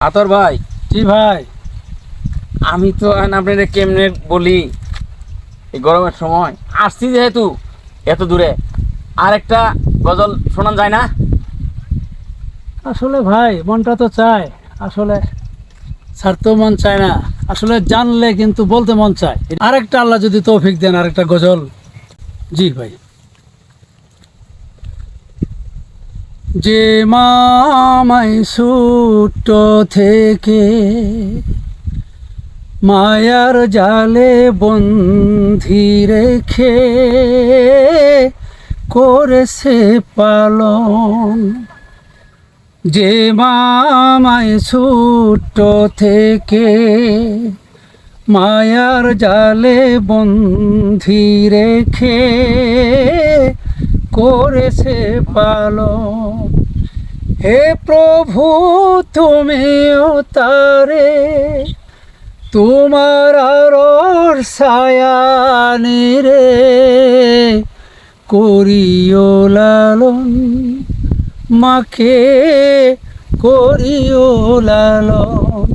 আতর ভাই। জি ভাই। আমি তো আপনাদের কেমনে বলি এই গরমের সময়। আসছি যেহেতু এত দূরে। আর একটা গজল শোনান যায় না? আসলে ভাই মনটা তো চায়। আসলে ছাড়তেও মন চায় না। আসলে জানলে কিন্তু বলতে মন চায়। আরেকটা আল্লাহ যদি তৌফিক দেন আরেকটা গজল। জি ভাই। যে মামাই সুট থেকে মায়ার জালে বন্ধি রেখে করেছে পালন। যে মামায় ছোট থেকে মায়ার জালে বন্ধি রেখে করেছে পালন হে প্রভু, তুমিও তারে। তোমার আর ছায়ানি রে করিও লালন, মাকে করিও লালন।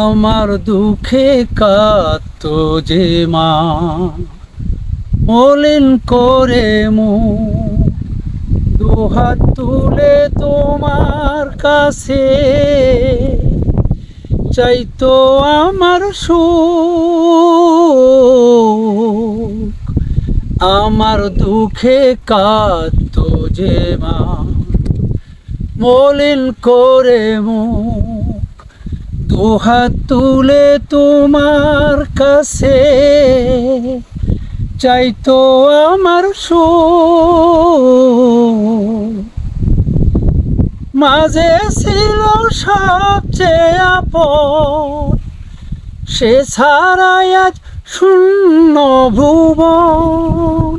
আমার দুঃখে কাত যে মা। মলিন করে মু। দুহাত তুলে তোমার কাছে। চাইতো আমার সুখ। আমার দুঃখে কাত যে মা। মলিন করে মুখ দুহাত তুলে তোমার কাছে। চাইতো আমার মাঝে ছিল সবচেয়ে আপন, সে ছাড়াই আজ শূন্য ভুবন।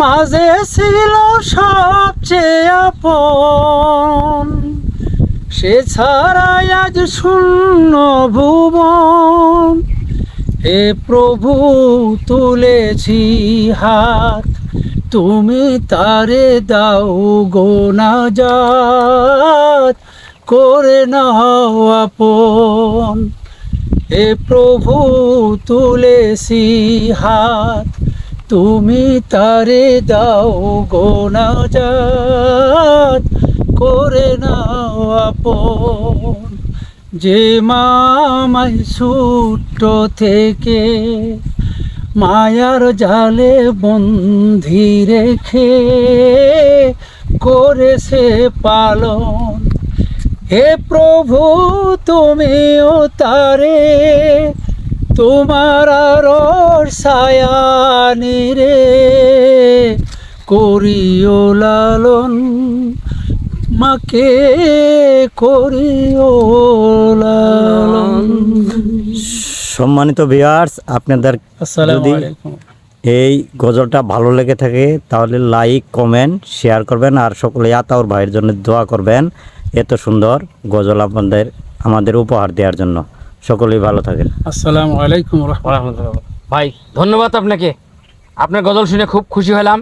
মাঝে ছিল সবচেয়ে আপন, সে ছাড়াই আজ শূন্য ভুবন। হে প্রভু, তুলেছি হাত, তুমি তারে দাও গো না যাত করে নাও আপন। হে প্রভু, তুলেছি হাত, তুমি তারে দাও গো না যাত করে নাও আপন। যে মামাই ছুট্ট থেকে মায়ার জালে বন্ধি রেখে করেছে পালন। হে প্রভু, তুমিও তারে, তোমার আর ছায়ানি রে, করিও লালন মাকে করিও সম্মানিত ভিউয়ার্স আপনাদের যদি এই গজলটা ভালো লেগে থাকে তাহলে লাইক কমেন্ট শেয়ার করবেন আর সকলে আতাউর ভাইয়ের জন্য দোয়া করবেন। এত সুন্দর গজল আপনাদের আমাদের উপহার দেওয়ার জন্য। সকলেই ভালো থাকেন। আসসালামু আলাইকুম রহমতুল্লাহ। ভাই ধন্যবাদ আপনাকে। আপনার গজল শুনে খুব খুশি হলাম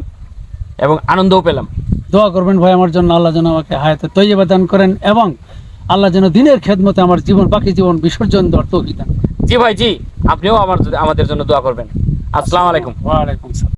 এবং আনন্দও পেলাম। দোয়া করবেন ভাই আমার জন্য আল্লাহ যেন আমাকে হায়াতে তৈবা দান করেন এবং আল্লাহ যেন দিনের খেদমতে আমার জীবন বাকি জীবন বিসর্জন দেওয়ার তৌফিক দান জি ভাই জি আপনিও আমার আমাদের জন্য দোয়া করবেন। আসসালামু আলাইকুম। ওয়ালাইকুম